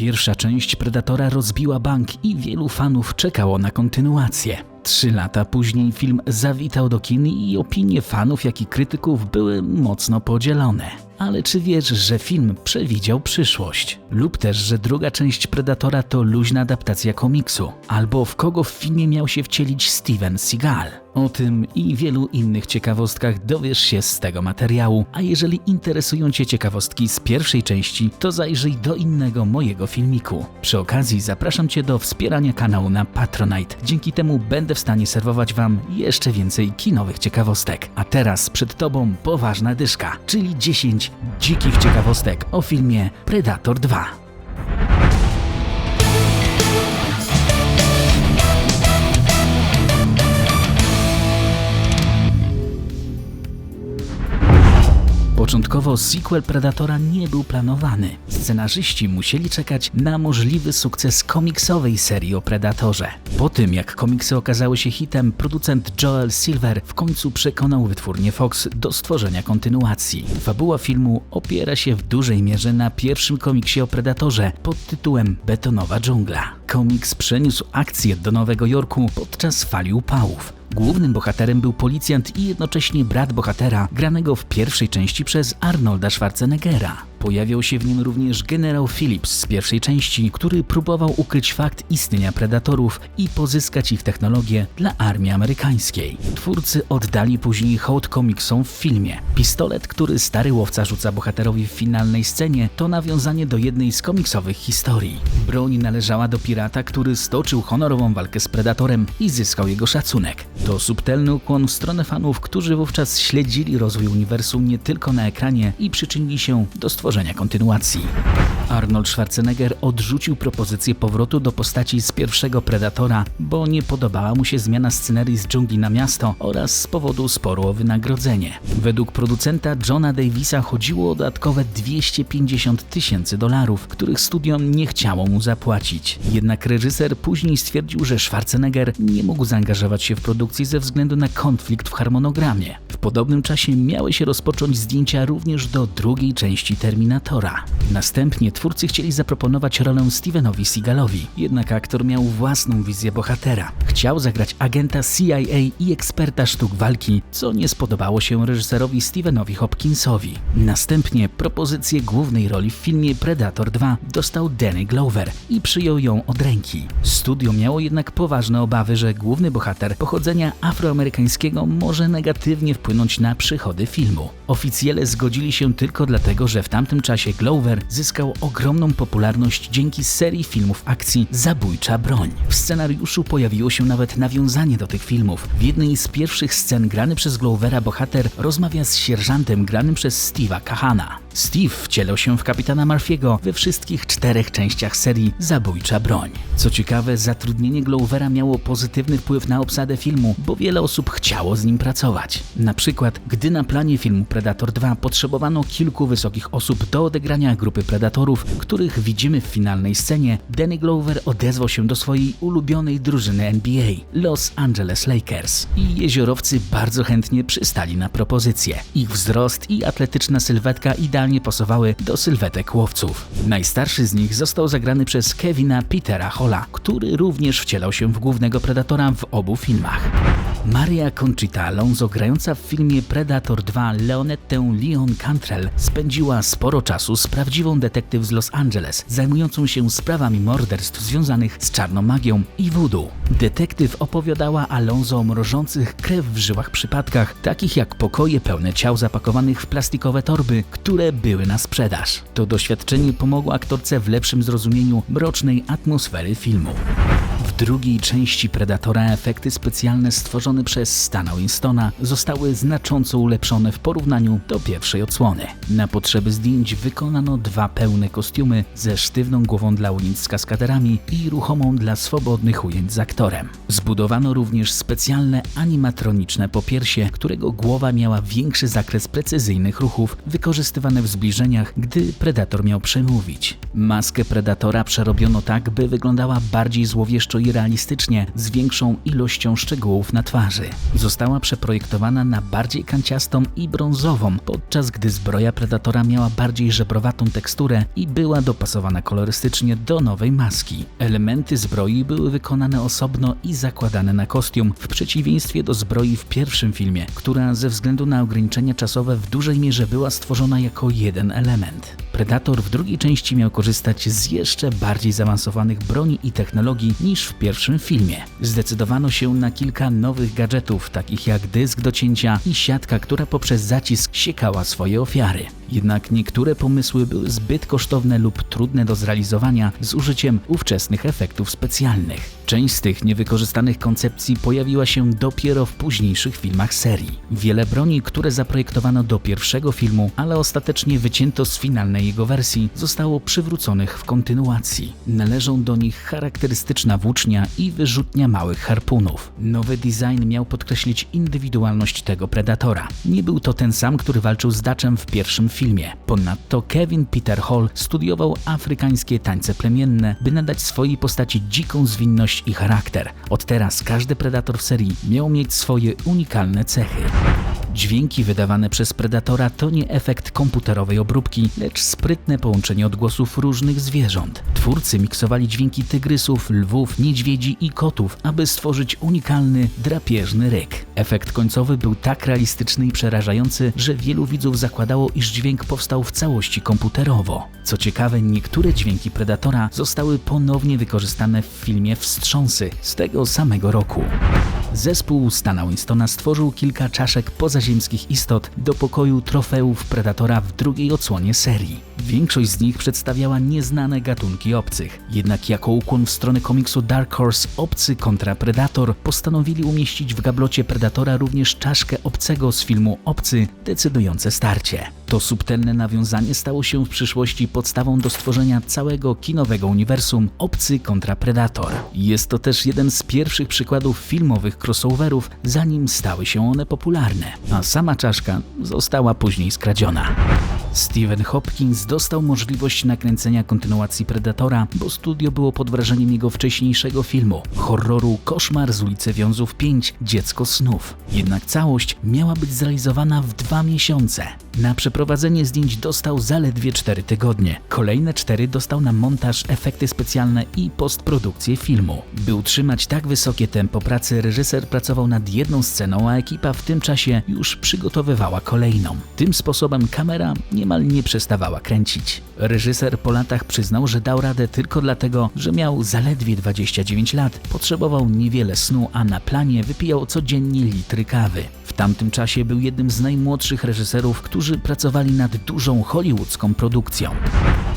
Pierwsza część Predatora rozbiła bank i wielu fanów czekało na kontynuację. Trzy lata później film zawitał do kin i opinie fanów, jak i krytyków były mocno podzielone. Ale czy wiesz, że film przewidział przyszłość? Lub też, że druga część Predatora to luźna adaptacja komiksu? Albo w kogo w filmie miał się wcielić Steven Seagal? O tym i wielu innych ciekawostkach dowiesz się z tego materiału, a jeżeli interesują Cię ciekawostki z pierwszej części, to zajrzyj do innego mojego filmiku. Przy okazji zapraszam Cię do wspierania kanału na Patronite. Dzięki temu będę w stanie serwować Wam jeszcze więcej kinowych ciekawostek. A teraz przed Tobą poważna dyszka, czyli 10 dzikich ciekawostek o filmie Predator 2. Początkowo sequel Predatora nie był planowany. Scenarzyści musieli czekać na możliwy sukces komiksowej serii o Predatorze. Po tym, jak komiksy okazały się hitem, producent Joel Silver w końcu przekonał wytwórnię Fox do stworzenia kontynuacji. Fabuła filmu opiera się w dużej mierze na pierwszym komiksie o Predatorze pod tytułem Betonowa dżungla. Komiks przeniósł akcję do Nowego Jorku podczas fali upałów. Głównym bohaterem był policjant i jednocześnie brat bohatera, granego w pierwszej części przez Arnolda Schwarzeneggera. Pojawiał się w nim również generał Phillips z pierwszej części, który próbował ukryć fakt istnienia predatorów i pozyskać ich technologię dla armii amerykańskiej. Twórcy oddali później hołd komiksom w filmie. Pistolet, który stary łowca rzuca bohaterowi w finalnej scenie, to nawiązanie do jednej z komiksowych historii. Broń należała do pirata, który stoczył honorową walkę z predatorem i zyskał jego szacunek. To subtelny ukłon w stronę fanów, którzy wówczas śledzili rozwój uniwersum nie tylko na ekranie i przyczynili się do stworzenia kontynuacji. Arnold Schwarzenegger odrzucił propozycję powrotu do postaci z pierwszego Predatora, bo nie podobała mu się zmiana scenerii z dżungli na miasto oraz z powodu sporu o wynagrodzenie. Według producenta Johna Davisa chodziło o dodatkowe 250 tysięcy dolarów, których studio nie chciało mu zapłacić. Jednak reżyser później stwierdził, że Schwarzenegger nie mógł zaangażować się w produkcję ze względu na konflikt w harmonogramie. W podobnym czasie miały się rozpocząć zdjęcia również do drugiej części Terminatora. Następnie twórcy chcieli zaproponować rolę Stevenowi Seagalowi, jednak aktor miał własną wizję bohatera. Chciał zagrać agenta CIA i eksperta sztuk walki, co nie spodobało się reżyserowi Stevenowi Hopkinsowi. Następnie propozycję głównej roli w filmie Predator 2 dostał Danny Glover i przyjął ją od ręki. Studio miało jednak poważne obawy, że główny bohater pochodzenia afroamerykańskiego może negatywnie wpłynąć na przychody filmu. Oficjele zgodzili się tylko dlatego, że w tamtym czasie Glover zyskał ogromną popularność dzięki serii filmów akcji Zabójcza broń. W scenariuszu pojawiło się nawet nawiązanie do tych filmów. W jednej z pierwszych scen grany przez Glovera bohater rozmawia z sierżantem granym przez Steve'a Kahana. Steve wcielał się w kapitana Murphy'ego we wszystkich czterech częściach serii Zabójcza broń. Co ciekawe, zatrudnienie Glovera miało pozytywny wpływ na obsadę filmu, bo wiele osób chciało z nim pracować. Na przykład, gdy na planie filmu Predator 2 potrzebowano kilku wysokich osób do odegrania grupy predatorów, których widzimy w finalnej scenie, Danny Glover odezwał się do swojej ulubionej drużyny NBA, Los Angeles Lakers. I jeziorowcy bardzo chętnie przystali na propozycję. Ich wzrost i atletyczna sylwetka idealnie pasowały do sylwetek łowców. Najstarszy z nich został zagrany przez Kevina Petera Holla, który również wcielał się w głównego predatora w obu filmach. Maria Conchita Alonso, grająca w filmie Predator 2 Leonettę Leon Cantrell, spędziła sporo czasu z prawdziwą detektyw z Los Angeles, zajmującą się sprawami morderstw związanych z czarną magią i voodoo. Detektyw opowiadała Alonso o mrożących krew w żyłach przypadkach, takich jak pokoje pełne ciał zapakowanych w plastikowe torby, które były na sprzedaż. To doświadczenie pomogło aktorce w lepszym zrozumieniu mrocznej atmosfery filmu. Drugiej części Predatora efekty specjalne stworzone przez Stana Winstona zostały znacząco ulepszone w porównaniu do pierwszej odsłony. Na potrzeby zdjęć wykonano dwa pełne kostiumy ze sztywną głową dla ujęć z kaskaderami i ruchomą dla swobodnych ujęć z aktorem. Zbudowano również specjalne animatroniczne popiersie, którego głowa miała większy zakres precyzyjnych ruchów wykorzystywane w zbliżeniach, gdy Predator miał przemówić. Maskę Predatora przerobiono tak, by wyglądała bardziej złowieszczo i realistycznie, z większą ilością szczegółów na twarzy. Została przeprojektowana na bardziej kanciastą i brązową, podczas gdy zbroja Predatora miała bardziej żebrowatą teksturę i była dopasowana kolorystycznie do nowej maski. Elementy zbroi były wykonane osobno i zakładane na kostium, w przeciwieństwie do zbroi w pierwszym filmie, która ze względu na ograniczenia czasowe w dużej mierze była stworzona jako jeden element. Predator w drugiej części miał korzystać z jeszcze bardziej zaawansowanych broni i technologii niż w pierwszym filmie. Zdecydowano się na kilka nowych gadżetów, takich jak dysk do cięcia i siatka, która poprzez zacisk siekała swoje ofiary. Jednak niektóre pomysły były zbyt kosztowne lub trudne do zrealizowania z użyciem ówczesnych efektów specjalnych. Część z tych niewykorzystanych koncepcji pojawiła się dopiero w późniejszych filmach serii. Wiele broni, które zaprojektowano do pierwszego filmu, ale ostatecznie wycięto z finalnej jego wersji, zostało przywróconych w kontynuacji. Należą do nich charakterystyczna włócznia i wyrzutnia małych harpunów. Nowy design miał podkreślić indywidualność tego predatora. Nie był to ten sam, który walczył z Daczem w pierwszym filmie. Ponadto Kevin Peter Hall studiował afrykańskie tańce plemienne, by nadać swojej postaci dziką zwinność i charakter. Od teraz każdy predator w serii miał mieć swoje unikalne cechy. Dźwięki wydawane przez Predatora to nie efekt komputerowej obróbki, lecz sprytne połączenie odgłosów różnych zwierząt. Twórcy miksowali dźwięki tygrysów, lwów, niedźwiedzi i kotów, aby stworzyć unikalny, drapieżny ryk. Efekt końcowy był tak realistyczny i przerażający, że wielu widzów zakładało, iż dźwięk powstał w całości komputerowo. Co ciekawe, niektóre dźwięki Predatora zostały ponownie wykorzystane w filmie Wstrząsy z tego samego roku. Zespół Stana Winstona stworzył kilka czaszek pozaziemskich istot do pokoju trofeów Predatora w drugiej odsłonie serii. Większość z nich przedstawiała nieznane gatunki obcych. Jednak jako ukłon w stronę komiksu Dark Horse Obcy kontra Predator postanowili umieścić w gablocie Predatora również czaszkę obcego z filmu Obcy decydujące starcie. To subtelne nawiązanie stało się w przyszłości podstawą do stworzenia całego kinowego uniwersum Obcy kontra Predator. Jest to też jeden z pierwszych przykładów filmowych crossoverów, zanim stały się one popularne, a sama czaszka została później skradziona. Steven Hopkins dostał możliwość nakręcenia kontynuacji Predatora, bo studio było pod wrażeniem jego wcześniejszego filmu, horroru Koszmar z ulicy Wiązów 5 Dziecko snów. Jednak całość miała być zrealizowana w dwa miesiące. Na przeprowadzenie zdjęć dostał zaledwie 4 tygodnie. Kolejne 4 dostał na montaż, efekty specjalne i postprodukcję filmu. By utrzymać tak wysokie tempo pracy, reżyser pracował nad jedną sceną, a ekipa w tym czasie już przygotowywała kolejną. Tym sposobem kamera niemal nie przestawała kręcić. Reżyser po latach przyznał, że dał radę tylko dlatego, że miał zaledwie 29 lat, potrzebował niewiele snu, a na planie wypijał codziennie litry kawy. Tamtym czasie był jednym z najmłodszych reżyserów, którzy pracowali nad dużą hollywoodzką produkcją.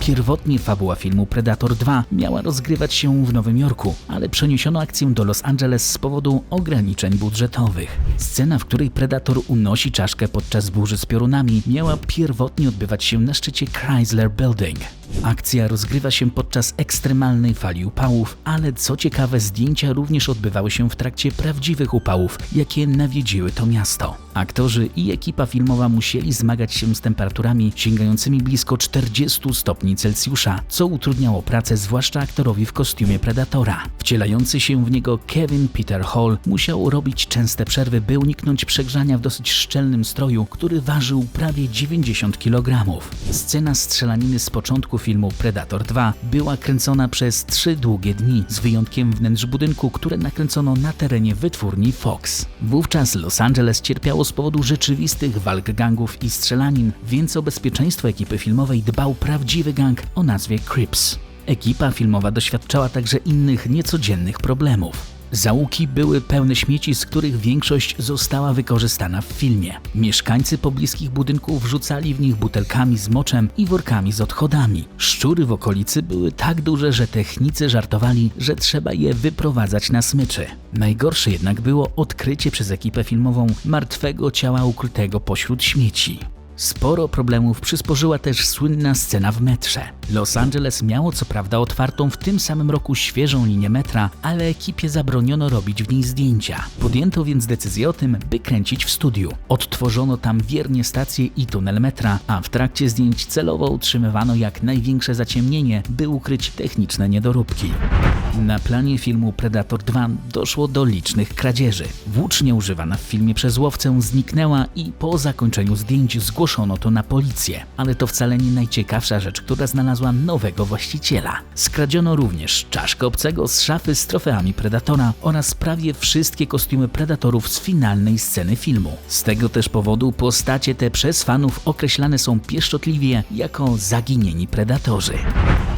Pierwotnie fabuła filmu Predator 2 miała rozgrywać się w Nowym Jorku, ale przeniesiono akcję do Los Angeles z powodu ograniczeń budżetowych. Scena, w której Predator unosi czaszkę podczas burzy z piorunami, miała pierwotnie odbywać się na szczycie Chrysler Building. Akcja rozgrywa się podczas ekstremalnej fali upałów, ale co ciekawe, zdjęcia również odbywały się w trakcie prawdziwych upałów, jakie nawiedziły to miasto. Aktorzy i ekipa filmowa musieli zmagać się z temperaturami sięgającymi blisko 40 stopni Celsjusza, co utrudniało pracę zwłaszcza aktorowi w kostiumie Predatora. Wcielający się w niego Kevin Peter Hall musiał robić częste przerwy, by uniknąć przegrzania w dosyć szczelnym stroju, który ważył prawie 90 kg. Scena strzelaniny z początku filmu Predator 2 była kręcona przez trzy długie dni, z wyjątkiem wnętrz budynku, które nakręcono na terenie wytwórni Fox. Wówczas Los Angeles cierpiało z powodu rzeczywistych walk gangów i strzelanin, więc o bezpieczeństwo ekipy filmowej dbał prawdziwy gang o nazwie Crips. Ekipa filmowa doświadczała także innych niecodziennych problemów. Załuki były pełne śmieci, z których większość została wykorzystana w filmie. Mieszkańcy pobliskich budynków wrzucali w nich butelkami z moczem i workami z odchodami. Szczury w okolicy były tak duże, że technicy żartowali, że trzeba je wyprowadzać na smyczy. Najgorsze jednak było odkrycie przez ekipę filmową martwego ciała ukrytego pośród śmieci. Sporo problemów przysporzyła też słynna scena w metrze. Los Angeles miało co prawda otwartą w tym samym roku świeżą linię metra, ale ekipie zabroniono robić w niej zdjęcia. Podjęto więc decyzję o tym, by kręcić w studiu. Odtworzono tam wiernie stację i tunel metra, a w trakcie zdjęć celowo utrzymywano jak największe zaciemnienie, by ukryć techniczne niedoróbki. Na planie filmu Predator 2 doszło do licznych kradzieży. Włócznia używana w filmie przez łowcę zniknęła i po zakończeniu zdjęć zgłoszono to na policję. Ale to wcale nie najciekawsza rzecz, która znalazła nowego właściciela. Skradziono również czaszkę obcego z szafy z trofeami Predatora oraz prawie wszystkie kostiumy Predatorów z finalnej sceny filmu. Z tego też powodu postacie te przez fanów określane są pieszczotliwie jako zaginieni Predatorzy.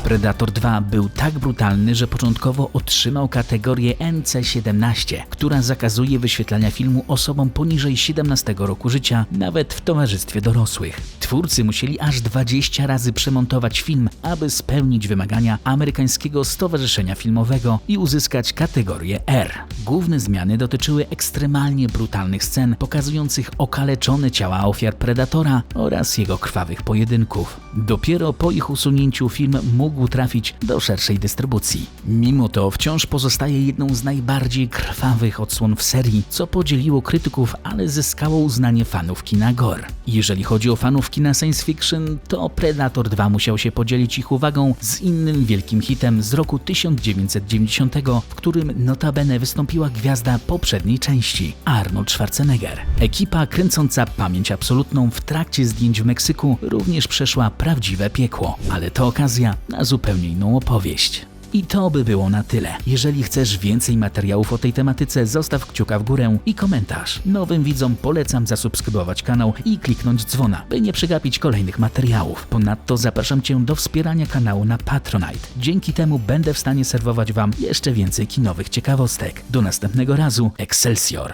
Predator 2 był tak brutalny, że początkowo otrzymał kategorię NC-17, która zakazuje wyświetlania filmu osobom poniżej 17 roku życia, nawet w towarzystwie dorosłych. Twórcy musieli aż 20 razy przemontować film, aby spełnić wymagania amerykańskiego stowarzyszenia filmowego i uzyskać kategorię R. Główne zmiany dotyczyły ekstremalnie brutalnych scen pokazujących okaleczone ciała ofiar Predatora oraz jego krwawych pojedynków. Dopiero po ich usunięciu film mógł trafić do szerszej dystrybucji. Mimo to wciąż pozostaje jedną z najbardziej krwawych odsłon w serii, co podzieliło krytyków, ale zyskało uznanie fanów kina gore. Jeżeli chodzi o fanów kina science fiction, to Predator 2 musiał się podzielić ich uwagą z innym wielkim hitem z roku 1990, w którym notabene wystąpiła gwiazda poprzedniej części, Arnold Schwarzenegger. Ekipa kręcąca Pamięć Absolutną w trakcie zdjęć w Meksyku również przeszła prawdziwe piekło, ale to okazja zupełnie inną opowieść. I to by było na tyle. Jeżeli chcesz więcej materiałów o tej tematyce, zostaw kciuka w górę i komentarz. Nowym widzom polecam zasubskrybować kanał i kliknąć dzwona, by nie przegapić kolejnych materiałów. Ponadto zapraszam Cię do wspierania kanału na Patronite. Dzięki temu będę w stanie serwować Wam jeszcze więcej kinowych ciekawostek. Do następnego razu, Excelsior!